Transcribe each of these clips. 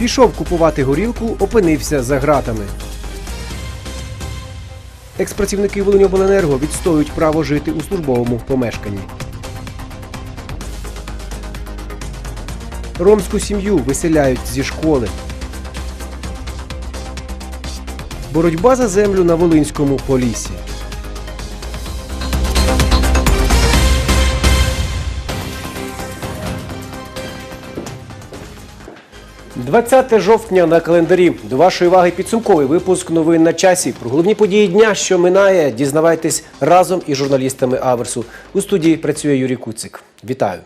Пішов купувати горілку, опинився за ґратами. Експрацівники Волиньобленерго відстоюють право жити у службовому помешканні. Ромську сім'ю виселяють зі школи. Боротьба за землю на Волинському полісі. «20 жовтня на календарі. До вашої уваги підсумковий випуск новин на часі. Про головні події дня, що минає, дізнавайтесь разом із журналістами Аверсу. У студії працює Юрій Куцик. Вітаю.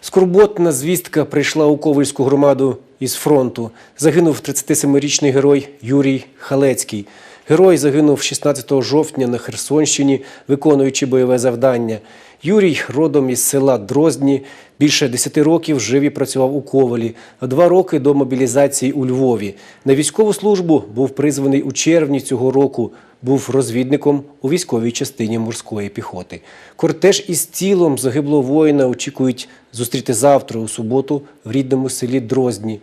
Скорботна звістка прийшла у Ковальську громаду із фронту. Загинув 37-річний герой Юрій Халецький. Герой загинув 16 жовтня на Херсонщині, виконуючи бойове завдання. Юрій родом із села Дроздні. Більше 10 років жив і працював у Ковалі, два роки до мобілізації у Львові. На військову службу був призваний у червні цього року. Був розвідником у військовій частині морської піхоти. Кортеж із тілом загиблого воїна очікують зустріти завтра у суботу в рідному селі Дроздні.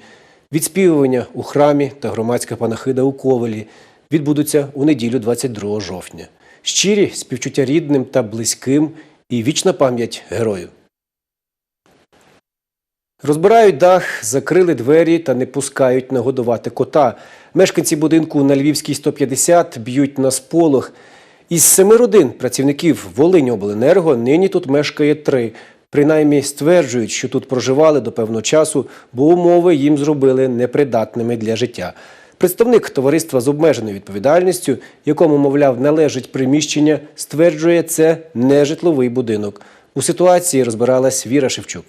Відспівування у храмі та громадська панахида у Ковалі відбудуться у неділю 22 жовтня. Щирі співчуття рідним та близьким і вічна пам'ять герою. Розбирають дах, закрили двері та не пускають нагодувати кота. Мешканці будинку на Львівській 150 б'ють на сполох. Із семи родин працівників Волиньобленерго нині тут мешкає три. Принаймні стверджують, що тут проживали до певного часу, бо умови їм зробили непридатними для життя. Представник товариства з обмеженою відповідальністю, якому, мовляв, належить приміщення, стверджує, це не житловий будинок. У ситуації розбиралась Віра Шевчук.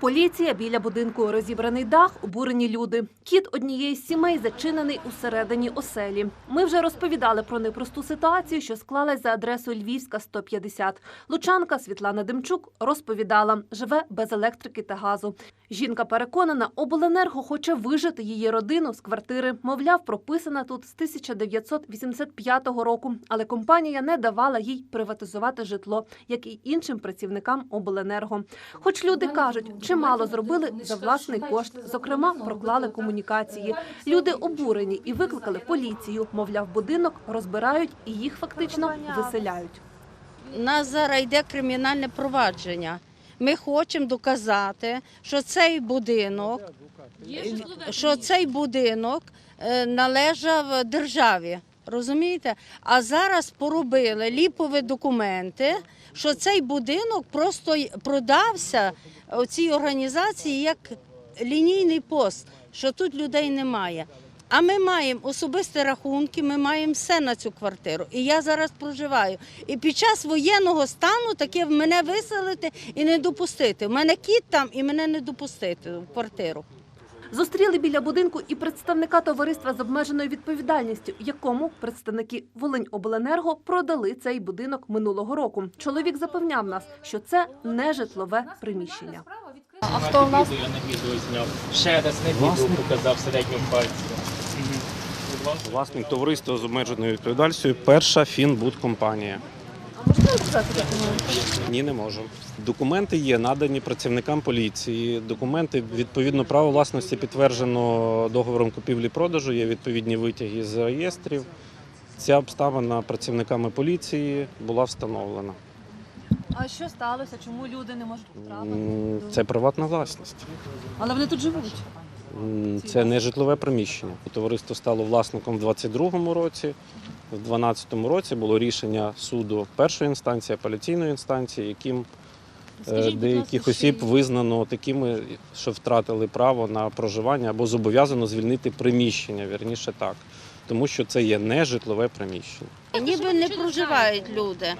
Поліція біля будинку розібраний дах, обурені люди. Кіт однієї з сімей зачинений усередині оселі. Ми вже розповідали про непросту ситуацію, що склалась за адресою Львівська 150. Лучанка Світлана Демчук розповідала, живе без електрики та газу. Жінка переконана, обленерго хоче вижити її родину з квартири. Мовляв, прописана тут з 1985 року, але компанія не давала їй приватизувати житло, як і іншим працівникам обленерго. Хоч люди кажуть, чимало зробили за власний кошт. Зокрема, проклали комунікації. Люди обурені і викликали поліцію. Мовляв, будинок розбирають і їх фактично виселяють. Нас зараз йде кримінальне провадження. Ми хочемо доказати, що цей будинок, що цей будинок е, належав державі. Розумієте? А зараз поробили ліпові документи, що цей будинок просто продався цій організації як лінійний пост, що тут людей немає. А ми маємо особисті рахунки, ми маємо все на цю квартиру. І я зараз проживаю. І під час воєнного стану таке мене виселити і не допустити. У мене кіт там і мене не допустити в квартиру. Зустріли біля будинку і представника товариства з обмеженою відповідальністю, якому представники Волиньобленерго продали цей будинок минулого року. Чоловік запевняв нас, що це не житлове приміщення. А хто у нас? Я на відео зняв. Ще раз на відео показав середню пальці. Власник товариства з обмеженою відповідальністю перша фінбудкомпанія. Можете розказати? Ні, не можу. Документи є надані працівникам поліції. Документи відповідно право власності підтверджено договором купівлі-продажу. Є відповідні витяги з реєстрів. Ця обставина працівниками поліції була встановлена. А що сталося? Чому люди не можуть потрапити? Це приватна власність. Але вони тут живуть. Це не житлове приміщення. Товариство стало власником в 2022 році. В 2012 році було рішення суду першої інстанції, апеляційної інстанції, яким е, деяких осіб визнано такими, що втратили право на проживання або зобов'язано звільнити приміщення, вірніше так, тому що це є не житлове приміщення. І ніби не проживають люди.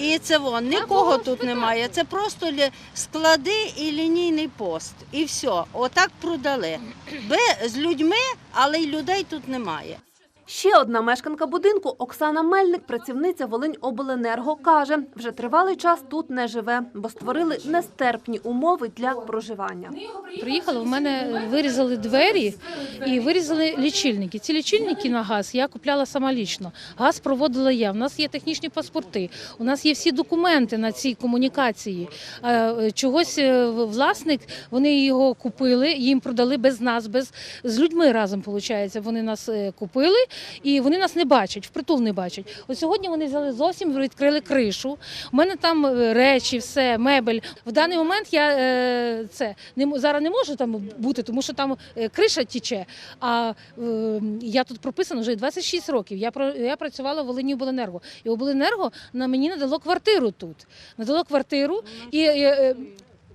І це вон, нікого тут немає. Це просто лі- склади і лінійний пост. І все. Отак продали. Би з людьми, але й людей тут немає. Ще одна мешканка будинку Оксана Мельник, працівниця Волиньобленерго, каже, вже тривалий час тут не живе, бо створили нестерпні умови для проживання. Приїхала, в мене вирізали двері і вирізали лічильники. Ці лічильники на газ я купляла сама лічно. Газ проводила я. У нас є технічні паспорти, у нас є всі документи на цій комунікації. Е, Чогось е, власник, вони його купили, їм продали без нас, без з людьми разом. Виходить, вони нас е, купили і вони нас не бачать, впритул не бачать. От сьогодні вони взяли зовсім відкрили кришу. У мене там е, речі, все, мебель. В даний момент я е, це не зараз не можу там бути, тому що там е, криша тіче. А я тут прописана вже 26 років. Я я працювала в Волині обленерго. І обленерго на мені надало квартиру тут. Надало квартиру і.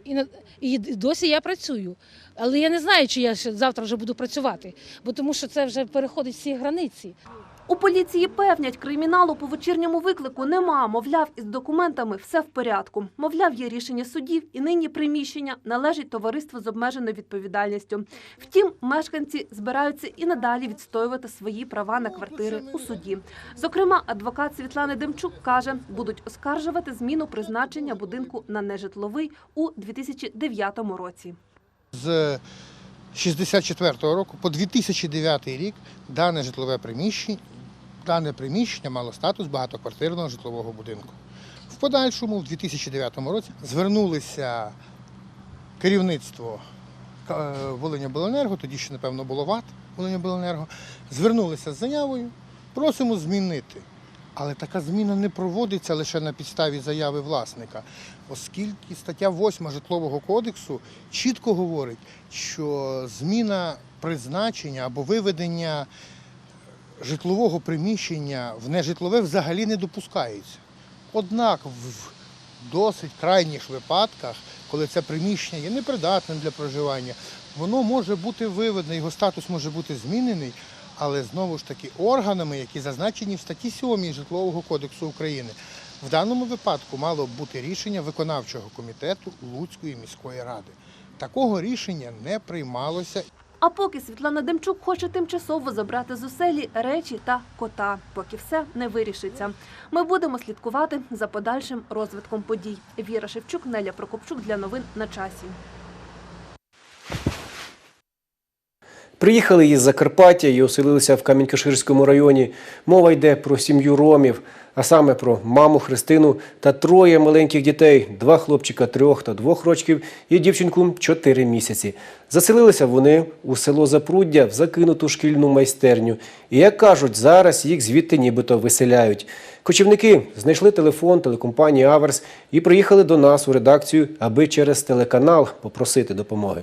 і, і досі я працюю. Але я не знаю, чи я ще завтра вже буду працювати, бо тому що це вже переходить всі границі. У поліції певнять, криміналу по вечірньому виклику нема. Мовляв, із документами все в порядку. Мовляв, є рішення судів, і нині приміщення належить товариству з обмеженою відповідальністю. Втім, мешканці збираються і надалі відстоювати свої права на квартири у суді. Зокрема, адвокат Світлани Демчук каже, будуть оскаржувати зміну призначення будинку на нежитловий у 2009 році. З 64-го року по 2009 рік дане житлове приміщення, дане приміщення мало статус багатоквартирного житлового будинку. В подальшому, в 2009 році, звернулися керівництво е, Волиньобленерго, тоді ще, напевно, було ВАТ Волиньобленерго, звернулися з заявою, просимо змінити. Але така зміна не проводиться лише на підставі заяви власника, оскільки стаття 8 Житлового кодексу чітко говорить, що зміна призначення або виведення житлового приміщення в нежитлове взагалі не допускається. Однак в досить крайніх випадках, коли це приміщення є непридатним для проживання, воно може бути виведене, його статус може бути змінений, але знову ж таки органами, які зазначені в статті 7 Житлового кодексу України. В даному випадку мало б бути рішення виконавчого комітету Луцької міської ради. Такого рішення не приймалося А поки Світлана Демчук хоче тимчасово забрати з оселі речі та кота, поки все не вирішиться. Ми будемо слідкувати за подальшим розвитком подій. Віра Шевчук, Неля Прокопчук для новин на часі. Приїхали із Закарпаття і оселилися в Камінь-Каширському районі. Мова йде про сім'ю ромів, а саме про маму Христину та троє маленьких дітей: два хлопчика трьох та двох років і дівчинку чотири місяці. Заселилися вони у село Запруддя в закинуту шкільну майстерню. І як кажуть, зараз їх звідти нібито виселяють. Кочівники знайшли телефон телекомпанії Аверс і приїхали до нас у редакцію, аби через телеканал попросити допомоги.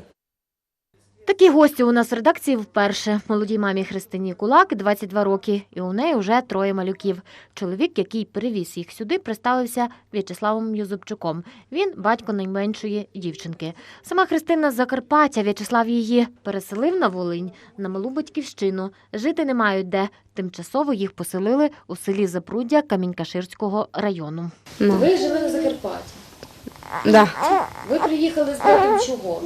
Такі гості у нас в редакції вперше. Молодій мамі Христині Кулак 22 роки, і у неї вже троє малюків. Чоловік, який перевіз їх сюди, представився В'ячеславом Юзупчуком. Він батько найменшої дівчинки. Сама Христина з Закарпаття В'ячеслав її переселив на Волинь, на малу батьківщину. Жити не мають де. Тимчасово їх поселили у селі Запруддя Камінькаширського району. Ви жили на Закарпатті. Да. Ви приїхали з батьком чого?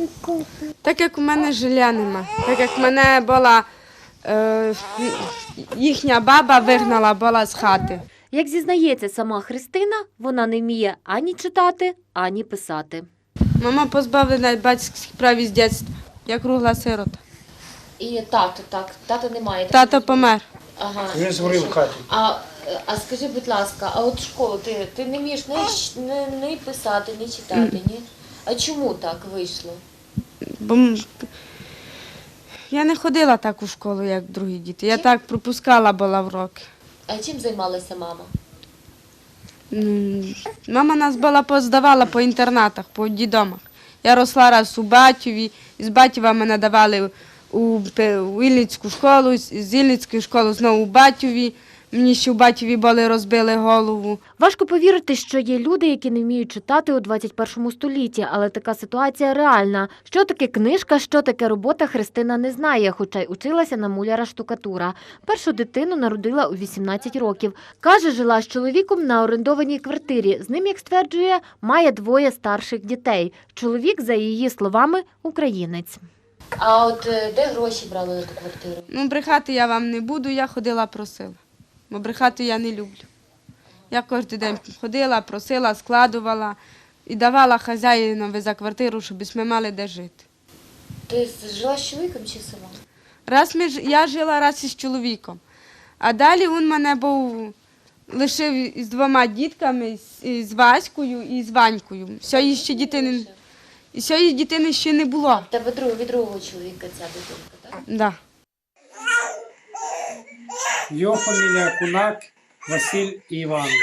Так як у мене жиля нема, так як мене була е, їхня баба вигнала була з хати. Як зізнається сама Христина, вона не вміє ані читати, ані писати. Мама позбавлена батьківських прав із дитинства. Я кругла сирота. І тато, так, тата немає. Тато помер. Ага. Він згорів в хаті. А, а скажи, будь ласка, а от школу ти, ти не вмієш щ- ні, ні писати, ні читати, ні? А чому так вийшло? Бо м- я не ходила так у школу, як другі діти. Я так пропускала була в роки. А чим займалася мама? Ну, Мама нас була поздавала по інтернатах, по дідомах. Я росла раз у Батьові, з Батьова мене давали у, Пе- у Ілліцьку школу, з з школи знову у Батьові. Мені ще у Батьові були розбили голову. Важко повірити, що є люди, які не вміють читати у 21 столітті, але така ситуація реальна. Що таке книжка, що таке робота, Христина не знає, хоча й училася на муляра штукатура. Першу дитину народила у 18 років. Каже, жила з чоловіком на орендованій квартирі. З ним, як стверджує, має двоє старших дітей. Чоловік, за її словами, українець. А от е, де гроші брали на ту квартиру? Ну, брехати я вам не буду, я ходила просила. Бо брехати я не люблю. Я кожен день ходила, просила, складувала і давала хазяїнові за квартиру, щоб ми мали де жити. Ти жила з чоловіком чи сама? Раз ми, я жила раз із чоловіком, а далі він мене був лишив із двома дітками, з, Ваською і з Ванькою. Сьогодні ще дітини, сьогодні дітини ще не було. В тебе від другого чоловіка ця дитинка, так? Да. Його фамілія Кунак Василь Іванович.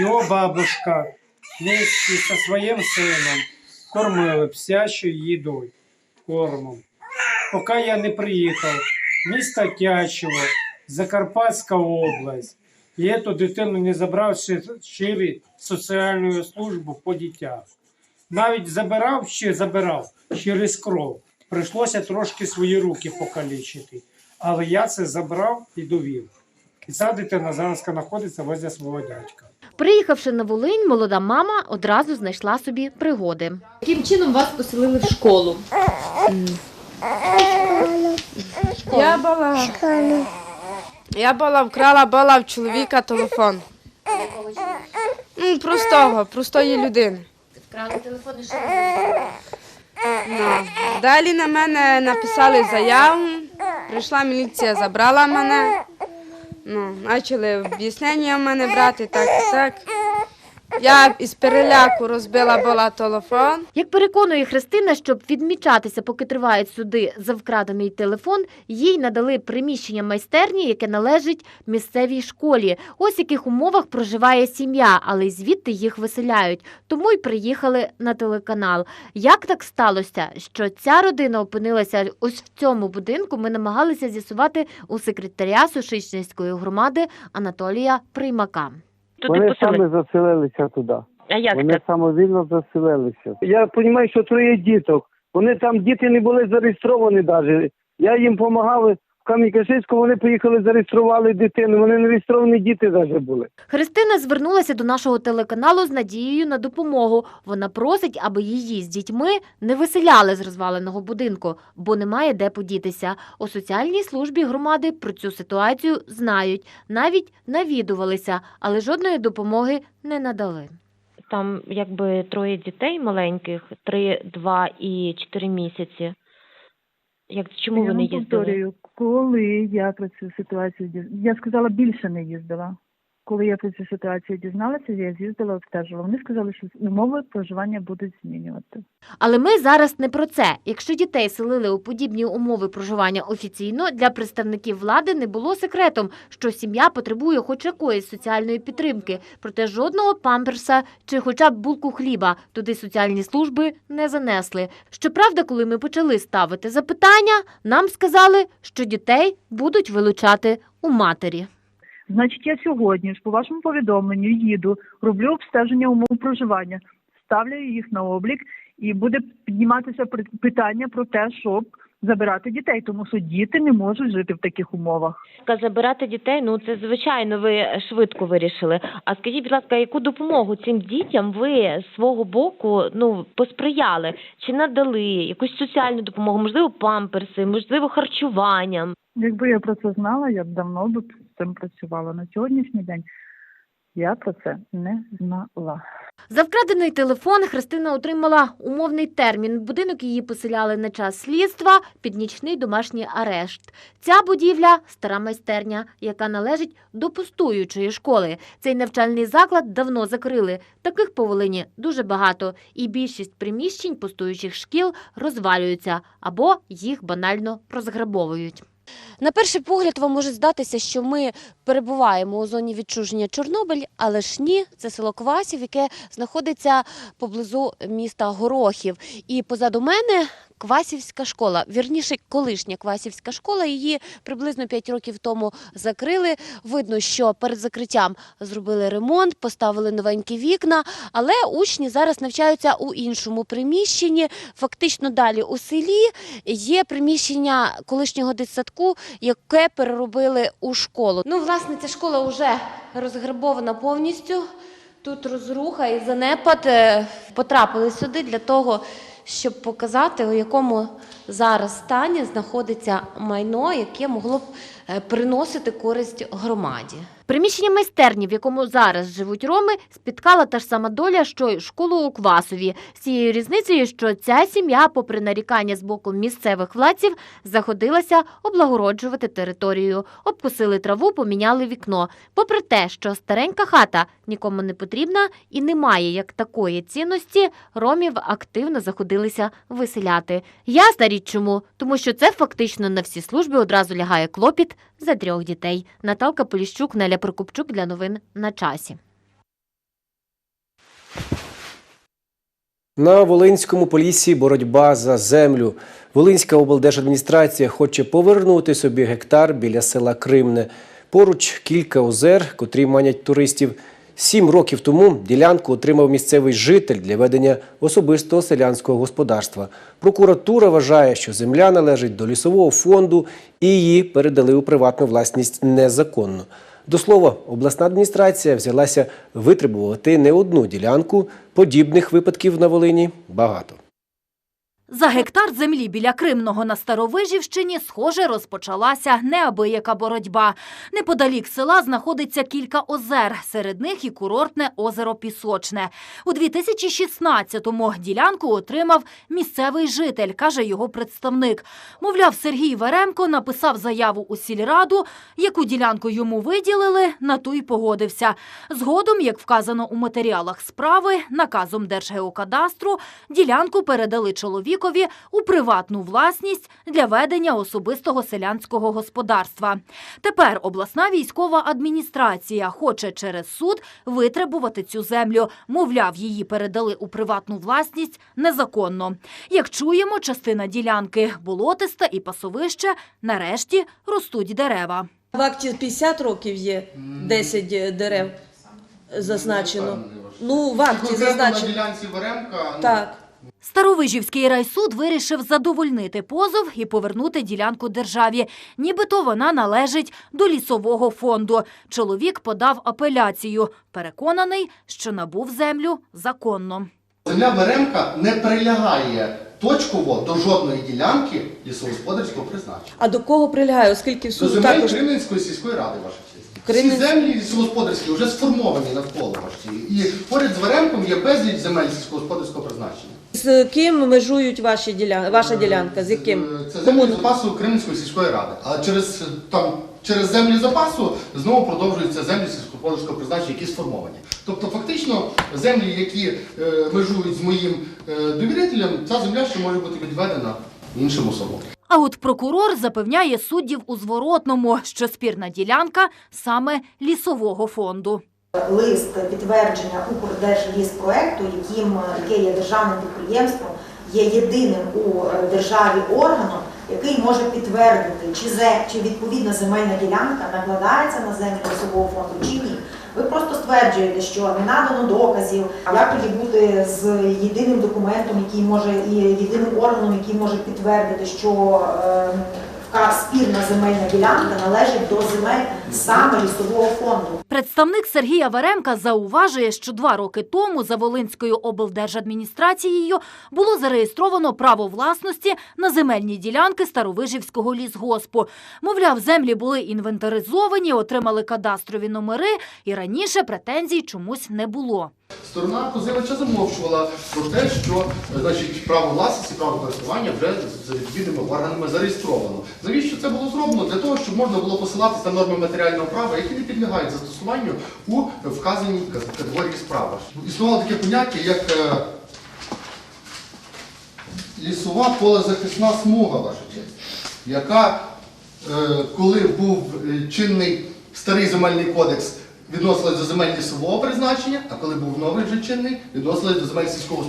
Його бабушка вместе зі своїм сином кормили псячою їдою, кормом. Поки я не приїхав, місто Тячево, Закарпатська область, і цю дитину не забрав через соціальну службу по дітях. Навіть забирав ще забирав через кров. Прийшлося трошки свої руки покалічити. Але я це забрав і довів. І ця дитина зараз знаходиться возле свого дядька. Приїхавши на Волинь, молода мама одразу знайшла собі пригоди. Яким чином вас поселили в школу? Я була, я була вкрала була в чоловіка телефон. Ну, простого, простої людини. Вкрали телефон і що ви? Ну. Далі на мене написали заяву, прийшла міліція, забрала мене. Ну, почали об'яснення в мене брати, так і так. Я із переляку розбила була телефон. Як переконує Христина, щоб відмічатися, поки тривають суди за вкрадений телефон, їй надали приміщення майстерні, яке належить місцевій школі. Ось яких умовах проживає сім'я, але звідти їх виселяють. Тому й приїхали на телеканал. Як так сталося, що ця родина опинилася ось в цьому будинку? Ми намагалися з'ясувати у секретаря Сушичницької громади Анатолія Приймака. Вони саме заселилися туди. А як Вони самовільно заселилися. Я розумію, що троє діток. Вони там діти не були зареєстровані навіть. Я їм допомагав в Кам'янь-Каширську, вони поїхали, зареєстрували дитину. Вони не реєстровані діти навіть були. Христина звернулася до нашого телеканалу з надією на допомогу. Вона просить, аби її з дітьми не виселяли з розваленого будинку, бо немає де подітися. У соціальній службі громади про цю ситуацію знають, навіть навідувалися, але жодної допомоги не надали. Там якби троє дітей маленьких, три, два і чотири місяці. Як чому ви не їздили? повторюю, коли я про цю ситуацію я сказала більше не їздила. Коли я про цю ситуацію дізналася, я з'їздила, обстежила. Вони сказали, що умови проживання будуть змінювати. Але ми зараз не про це. Якщо дітей селили у подібні умови проживання офіційно, для представників влади не було секретом, що сім'я потребує хоч якоїсь соціальної підтримки, проте жодного памперса чи хоча б булку хліба туди соціальні служби не занесли. Щоправда, коли ми почали ставити запитання, нам сказали, що дітей будуть вилучати у матері. Значить, я сьогодні ж по вашому повідомленню їду, роблю обстеження умов проживання, ставлю їх на облік, і буде підніматися питання про те, щоб забирати дітей, тому що діти не можуть жити в таких умовах. Забирати дітей, ну це звичайно, ви швидко вирішили. А скажіть, будь ласка, яку допомогу цим дітям ви з свого боку ну посприяли? Чи надали якусь соціальну допомогу, можливо, памперси, можливо, харчуванням? Якби я про це знала, я б давно б цим працювала. На сьогоднішній день я про це не знала. За вкрадений телефон Христина отримала умовний термін. Будинок її поселяли на час слідства під нічний домашній арешт. Ця будівля стара майстерня, яка належить до пустуючої школи. Цей навчальний заклад давно закрили. Таких по Волині дуже багато, і більшість приміщень пустуючих шкіл розвалюються або їх банально розграбовують. На перший погляд вам може здатися, що ми перебуваємо у зоні відчуження Чорнобиль, але ж ні, це село Квасів, яке знаходиться поблизу міста Горохів. І позаду мене Квасівська школа, вірніше, колишня Квасівська школа. Її приблизно 5 років тому закрили. Видно, що перед закриттям зробили ремонт, поставили новенькі вікна, але учні зараз навчаються у іншому приміщенні. Фактично далі у селі є приміщення колишнього дитсадку, яке переробили у школу. Ну, власне, ця школа вже розграбована повністю. Тут розруха і занепад е, потрапили сюди для того, щоб показати, у якому зараз стані знаходиться майно, яке могло б е, приносити користь громаді. Приміщення майстерні, в якому зараз живуть роми, спіткала та ж сама доля, що й школу у Квасові. З цією різницею, що ця сім'я, попри нарікання з боку місцевих владців, заходилася облагороджувати територію. Обкусили траву, поміняли вікно. Попри те, що старенька хата нікому не потрібна і не має як такої цінності, ромів активно заходилися виселяти. Ясна річ чому, тому що це фактично на всі служби одразу лягає клопіт за трьох дітей. Наталка Поліщук, Неля Прокопчук для новин на часі. На Волинському полісі боротьба за землю. Волинська облдержадміністрація хоче повернути собі гектар біля села Кримне. Поруч кілька озер, котрі манять туристів. Сім років тому ділянку отримав місцевий житель для ведення особистого селянського господарства. Прокуратура вважає, що земля належить до лісового фонду і її передали у приватну власність незаконно. До слова, обласна адміністрація взялася витребувати не одну ділянку. Подібних випадків на Волині багато. За гектар землі біля Кримного на Старовижівщині, схоже, розпочалася неабияка боротьба. Неподалік села знаходиться кілька озер, серед них і курортне озеро Пісочне. У 2016-му ділянку отримав місцевий житель, каже його представник. Мовляв, Сергій Веремко написав заяву у сільраду, яку ділянку йому виділили, на ту й погодився. Згодом, як вказано у матеріалах справи, наказом Держгеокадастру ділянку передали чоловікові у приватну власність для ведення особистого селянського господарства. Тепер обласна військова адміністрація хоче через суд витребувати цю землю. Мовляв, її передали у приватну власність незаконно. Як чуємо, частина ділянки болотиста і пасовище нарешті ростуть дерева. В акті 50 років є 10 дерев зазначено. Ну, в акті зазначено. ділянці Веремка. ну, Так. Старовижівський райсуд вирішив задовольнити позов і повернути ділянку державі. Нібито вона належить до лісового фонду. Чоловік подав апеляцію. Переконаний, що набув землю законно. Земля Веремка не прилягає точково до жодної ділянки лісогосподарського призначення. А до кого прилягає, оскільки в До суд земель також Кремлинської сільської ради, ваша честь. Всі землі лісогосподарські вже сформовані навколо честь. І поряд з Веремком є безліч земель сільськогосподарського призначення. З ким межують ваші діля... ваша ділянка? З яким? Це землі запасу Кремлинської сільської ради. А через там через землі запасу знову продовжуються землі сільськогосподарського призначення, які сформовані. Тобто, фактично, землі, які е, межують з моїм е, довірителем, ця земля ще може бути відведена іншим особам. А от прокурор запевняє суддів у зворотному, що спірна ділянка саме лісового фонду. Лист підтвердження Укрдержліспроекту, яким яке є державним підприємством, є єдиним у е, державі органом, який може підтвердити, чи зе чи відповідна земельна ділянка накладається на землю лісового фонду чи ні. Ви просто стверджуєте, що не надано доказів, як тоді бути з єдиним документом, який може і єдиним органом, який може підтвердити, що е, спірна земельна ділянка належить до земель саме лісового фонду. Представник Сергія Веремка зауважує, що два роки тому за Волинською облдержадміністрацією було зареєстровано право власності на земельні ділянки Старовижівського лісгоспу. Мовляв, землі були інвентаризовані, отримали кадастрові номери, і раніше претензій чомусь не було. Сторона позивача замовчувала про те, що значить, право власності, право користування вже за відповідними органами зареєстровано. Навіщо це було зроблено? Для того, щоб можна було посилатися на норми матеріального права, які не підлягають застосуванню у вказаній категорії справи. Існувало таке поняття, як е, лісова полезахисна смуга, ваша честь, яка, е, коли був е, чинний старий земельний кодекс, відносилась до земель лісового призначення, а коли був новий вже чинний, відносилась до земель сільського.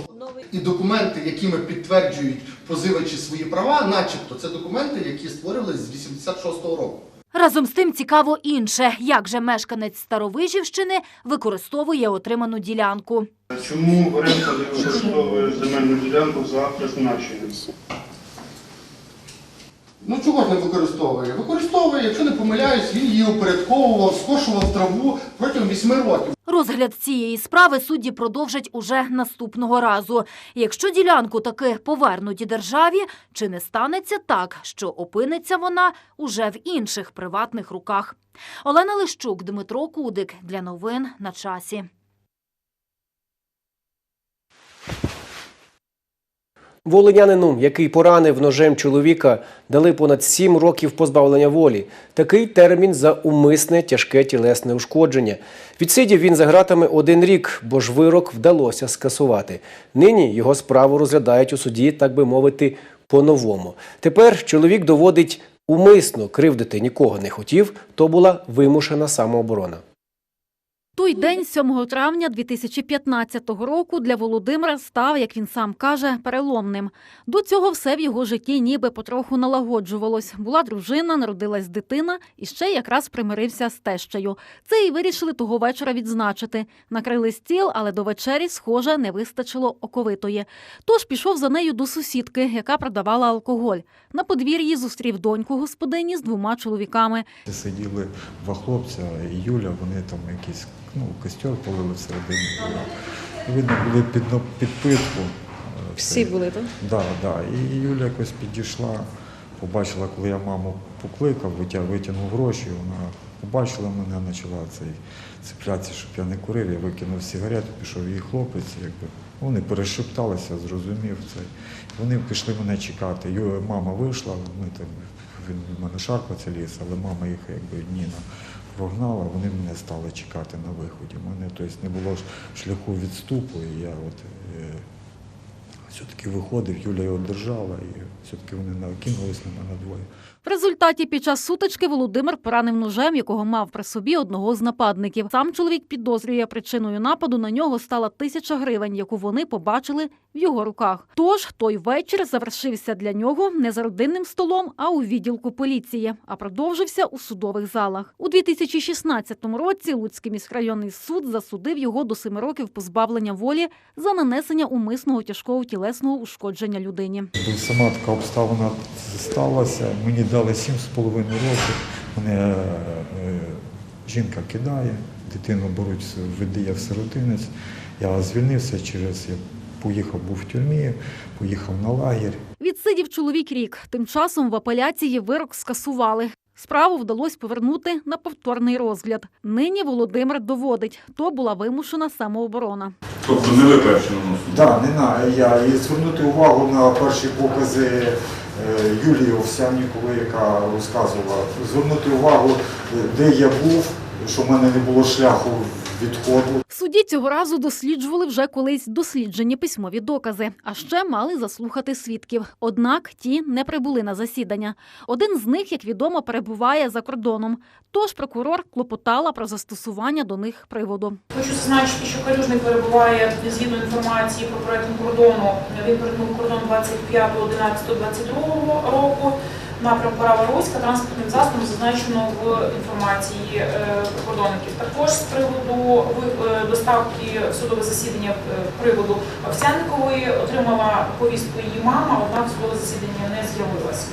І документи, якими підтверджують позивачі свої права, начебто це документи, які створювалися з 86-го року. Разом з тим цікаво інше, як же мешканець Старовижівщини використовує отриману ділянку. Чому Варенко використовує земельну ділянку за призначенням? Ну чого ж не використовує? Використовує, якщо не помиляюсь, він її упорядковував, скошував траву протягом 8 років. Розгляд цієї справи судді продовжать уже наступного разу. Якщо ділянку таки повернуть державі, чи не станеться так, що опиниться вона уже в інших приватних руках? Олена Лищук, Дмитро Кудик. Для новин на часі. Волинянину, який поранив ножем чоловіка, дали понад 7 років позбавлення волі. Такий термін за умисне тяжке тілесне ушкодження. Відсидів він за ґратами один рік, бо ж вирок вдалося скасувати. Нині його справу розглядають у суді, так би мовити, по-новому. Тепер чоловік доводить умисно кривдити нікого не хотів, то була вимушена самооборона. Той день, 7 травня 2015 року, для Володимира став, як він сам каже, переломним. До цього все в його житті ніби потроху налагоджувалось. Була дружина, народилась дитина і ще якраз примирився з тещею. Це і вирішили того вечора відзначити. Накрили стіл, але до вечері, схоже, не вистачило оковитої. Тож пішов за нею до сусідки, яка продавала алкоголь. На подвір'ї зустрів доньку господині з двома чоловіками. Сиділи два хлопця і Юля, вони там якийсь ну, костер полили всередині. Видно, були під, під питку. Е, Всі це- були, так? Да, да. І Юля якось підійшла, побачила, коли я маму покликав, витя- витягнув гроші, вона побачила мене, почала цей цеплятися, щоб я не курив, я викинув сигарету, пішов її хлопець, якби. Вони перешепталися, зрозумів це. Вони пішли мене чекати. Ю- Мама вийшла, ми там, він від мене шарпаться ліс, але мама їх якби Ніна прогнала, вони мене стали чекати на виході. Мене тобто, не було шляху відступу, і я от, е, все-таки виходив, Юля його держала, і все-таки вони накинулись на мене двоє. В результаті під час сутички Володимир поранив ножем, якого мав при собі одного з нападників. Сам чоловік підозрює причиною нападу на нього стала тисяча гривень, яку вони побачили в його руках. Тож той вечір завершився для нього не за родинним столом, а у відділку поліції, а продовжився у судових залах. У 2016 році Луцький міськрайонний суд засудив його до семи років позбавлення волі за нанесення умисного тяжкого тілесного ушкодження людині. Сама така обставина сталася. Мені дали 7,5 років. Мене е, жінка кидає, дитину беруть, видає в сиротинець. Я звільнився через я поїхав, був в тюрмі, поїхав на лагерь. Відсидів чоловік рік. Тим часом в апеляції вирок скасували. Справу вдалося повернути на повторний розгляд. Нині Володимир доводить, то була вимушена самооборона. Тобто не ви перші наносили? Так, не на я. І звернути увагу на перші покази Юлії Овсяннікової, яка розказувала. Звернути увагу, е, де я був, що в мене не було шляху відходу. Судді цього разу досліджували вже колись досліджені письмові докази, а ще мали заслухати свідків. Однак ті не прибули на засідання. Один з них, як відомо, перебуває за кордоном. Тож прокурор клопотала про застосування до них приводу. Хочу зазначити, що Калюжний перебуває згідно інформації про перетин кордону. Він перетнув кордон 25.11.22 року. Напрям права Руська транспортним засобом зазначено в інформації е, прикордонників. Також з приводу е, доставки в судове засідання е, приводу Овсянникової отримала повістку її мама, однак судове засідання не з'явилася.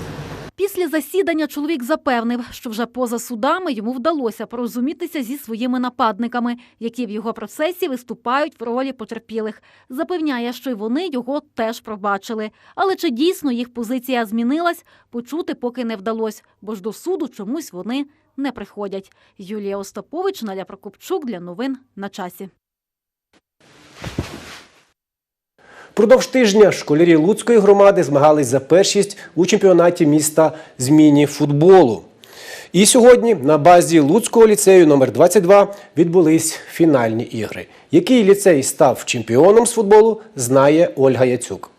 Після засідання чоловік запевнив, що вже поза судами йому вдалося порозумітися зі своїми нападниками, які в його процесі виступають в ролі потерпілих. Запевняє, що й вони його теж пробачили. Але чи дійсно їх позиція змінилась, почути поки не вдалося, бо ж до суду чомусь вони не приходять. Юлія Остапович, Наля Прокопчук для новин на часі. Продовж тижня школярі Луцької громади змагались за першість у чемпіонаті міста з міні-футболу. І сьогодні на базі Луцького ліцею номер 22 відбулись фінальні ігри. Який ліцей став чемпіоном з футболу, знає Ольга Яцюк.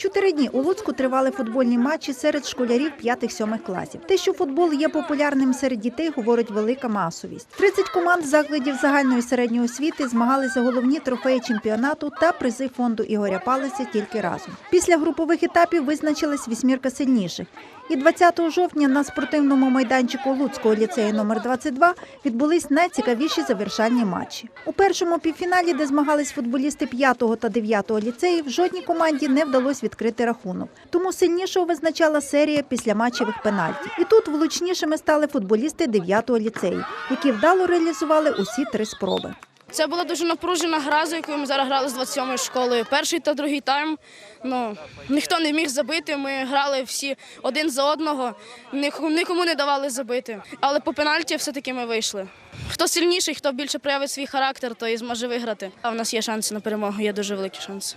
Чотири дні у Луцьку тривали футбольні матчі серед школярів 5-7 класів. Те, що футбол є популярним серед дітей, говорить велика масовість. 30 команд закладів загальної середньої освіти змагалися головні трофеї чемпіонату та призи фонду Ігоря Палиця тільки разом. Після групових етапів визначилась вісьмірка сильніших. І 20 жовтня на спортивному майданчику Луцького ліцею номер 22 відбулись найцікавіші завершальні матчі. У першому півфіналі, де змагались футболісти 5 та 9 ліцеїв, жодній команді не вдалося відкрити рахунок. Тому сильнішого визначала серія післяматчевих пенальтів. І тут влучнішими стали футболісти 9-го ліцею, які вдало реалізували усі три спроби. Це була дуже напружена гра, за якою ми зараз грали з 27-ї школи. Перший та другий тайм. Ну ніхто не міг забити. Ми грали всі один за одного, нік- нікому не давали забити. Але по пенальті все-таки ми вийшли. Хто сильніший, хто більше проявить свій характер, той і зможе виграти. А в нас є шанси на перемогу, є дуже великі шанси.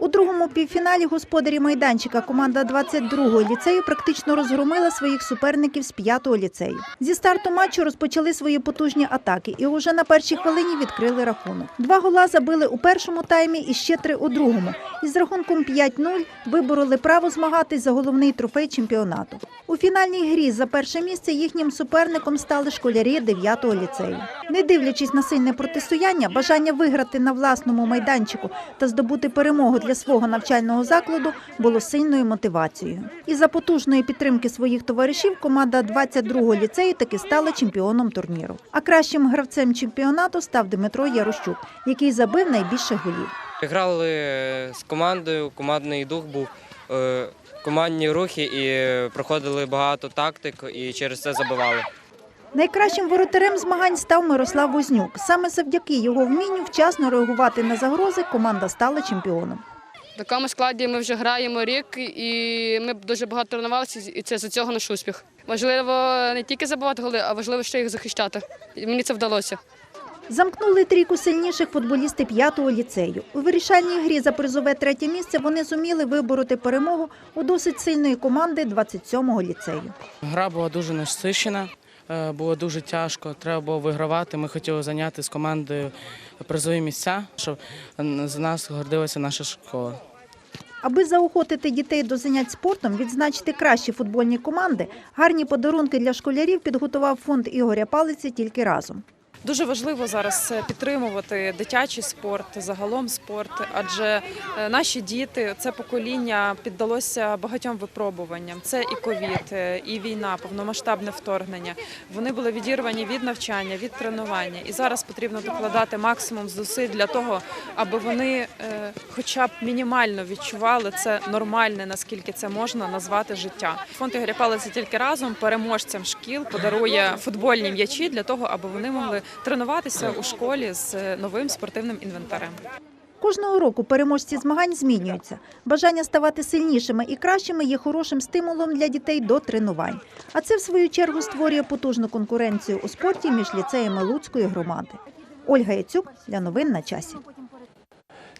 У другому півфіналі господарі майданчика команда 22-го ліцею практично розгромила своїх суперників з 5-го ліцею. Зі старту матчу розпочали свої потужні атаки і уже на першій хвилині відкрили рахунок. Два гола забили у першому таймі і ще три у другому. І з рахунком 5-0 вибороли право змагатись за головний трофей чемпіонату. У фінальній грі за перше місце їхнім суперником стали школярі 9-го ліцею. Не дивлячись на сильне протистояння, бажання виграти на власному майданчику та здобути перемогу для свого навчального закладу було сильною мотивацією. І за потужної підтримки своїх товаришів команда 22-го ліцею таки стала чемпіоном турніру. А кращим гравцем чемпіонату став Дмитро Ярощук, який забив найбільше голів. Грали е, з командою, командний дух був, е, командні рухи і проходили багато тактик і через це забивали. Найкращим воротарем змагань став Мирослав Вознюк. Саме завдяки його вмінню вчасно реагувати на загрози команда стала чемпіоном. В такому складі ми вже граємо рік, і ми дуже багато тренувалися, і це за цього наш успіх. Важливо не тільки забивати голи, а важливо ще їх захищати. І мені це вдалося. Замкнули трійку сильніших футболісти 5-го ліцею. У вирішальній грі за призове третє місце вони зуміли вибороти перемогу у досить сильної команди 27-го ліцею. Гра була дуже насичена, було дуже тяжко. Треба було вигравати. Ми хотіли зайняти з командою призові місця, щоб за нас гордилася наша школа. Аби заохотити дітей до занять спортом, відзначити кращі футбольні команди, гарні подарунки для школярів підготував фонд Ігоря Палиці тільки разом. Дуже важливо зараз е, підтримувати дитячий спорт, загалом спорт, адже е, наші діти, це покоління піддалося багатьом випробуванням. Це і ковід, е, і війна, повномасштабне вторгнення. Вони були відірвані від навчання, від тренування. І зараз потрібно докладати максимум зусиль для того, аби вони хоча б мінімально відчували це нормальне, наскільки це можна назвати життя. Фонд Ігоря Палиця тільки разом переможцям шкіл подарує футбольні м'ячі для того, аби вони могли тренуватися у школі з е, новим спортивним інвентарем. Кожного року переможці змагань змінюються. Бажання ставати сильнішими і кращими є хорошим стимулом для дітей до тренувань. А це, в свою чергу, створює потужну конкуренцію у спорті між ліцеями Луцької громади. Ольга Яцюк для новин на часі.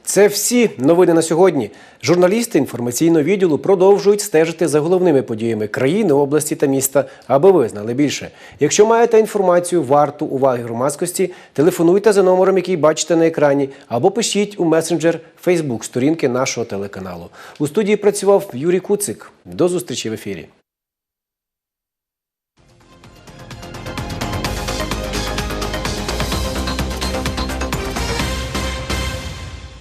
Це всі новини на сьогодні. Журналісти інформаційного відділу продовжують стежити за головними подіями країни, області та міста, аби ви знали більше. Якщо маєте інформацію варту уваги громадськості, телефонуйте за номером, який бачите на екрані, або пишіть у месенджер Facebook сторінки нашого телеканалу. У студії працював Юрій Куцик. До зустрічі в ефірі.